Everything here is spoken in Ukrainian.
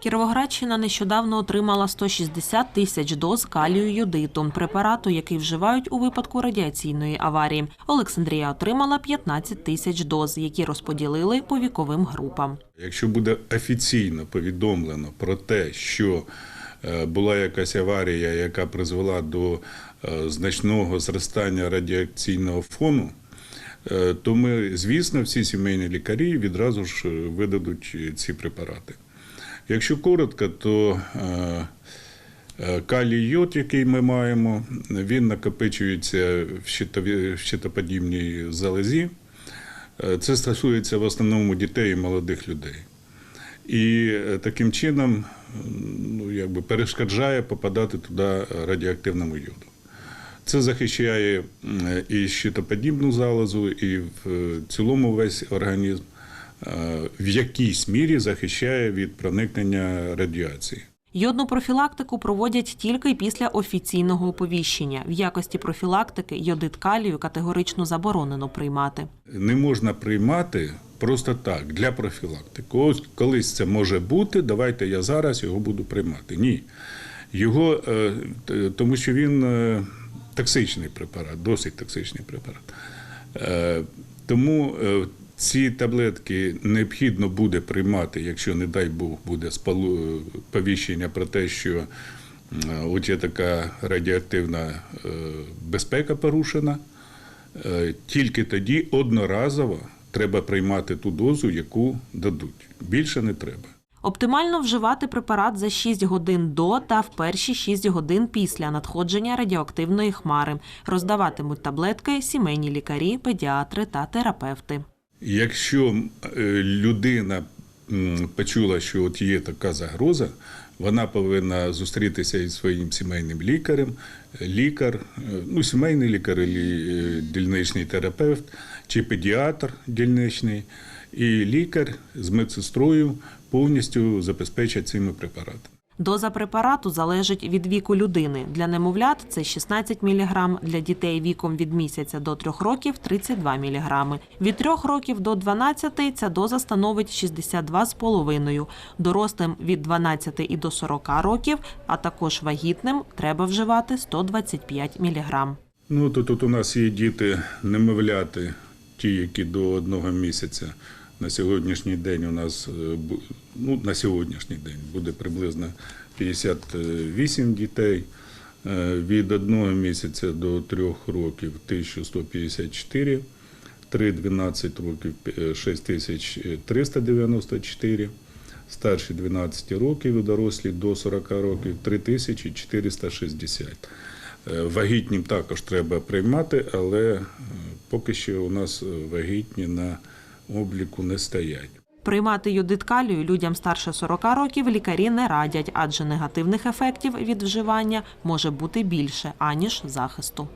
Кіровоградщина нещодавно отримала 160 тисяч доз калію йодиту, препарату, який вживають у випадку радіаційної аварії. Олександрія отримала 15 тисяч доз, які розподілили по віковим групам. Якщо буде офіційно повідомлено про те, що е, була якась аварія, яка призвела до е, значного зростання радіаційного фону, е, то ми, звісно, всі сімейні лікарі відразу ж видадуть ці препарати. Якщо коротко, то е, е, калій йод, який ми маємо, він накопичується в щитові- щитоподібній залозі. Е, Це стосується в основному дітей і молодих людей. І таким чином ну, якби перешкоджає попадати туди радіоактивному йоду. Це захищає і щитоподібну залозу, і в цілому весь організм в якійсь мірі захищає від проникнення радіації. Йодну профілактику проводять тільки після офіційного оповіщення. В якості профілактики йодит калію категорично заборонено приймати. не можна приймати просто так для профілактики. Ось колись це може бути, давайте я зараз його буду приймати. Ні. Його, е, тому що він е, токсичний препарат, досить токсичний препарат. Е, Тому е, ці таблетки необхідно буде приймати, якщо, не дай Бог, буде повіщення про те, що от є така радіоактивна е, безпека порушена. Е, Тільки тоді одноразово треба приймати ту дозу, яку дадуть. Більше не треба. Оптимально вживати препарат за 6 годин до та в перші 6 годин після надходження радіоактивної хмари. Роздаватимуть таблетки сімейні лікарі, педіатри та терапевти. Якщо е, людина почула, що от є така загроза, вона повинна зустрітися із своїм сімейним лікарем, лікар, е, ну, сімейний лікар, е, дільничний терапевт, чи педіатр дільничний, і лікар з медсестрою повністю забезпечать цими препаратами. Доза препарату залежить від віку людини. Для немовлят це 16 мг, для дітей віком від місяця до 3 років 32 мг. Від 3 років до 12 ця доза становить 62,5. Дорослим від 12 і до 40 років, а також вагітним треба вживати 125 мг. Ну, то тут у нас є діти, немовляти, ті, які до одного місяця. На сьогоднішній день у нас е, ну, на сьогоднішній день буде приблизно 58 дітей. Е, Від одного місяця до трьох років 1154, 3-12 років е, 6394, старші 12 років дорослі до 40 років 3460. Е, Вагітнім також треба приймати, але е, поки що у нас е, вагітні на обліку не стоять. Приймати юдиткалію людям старше 40 років лікарі не радять, адже негативних ефектів від вживання може бути більше аніж захисту.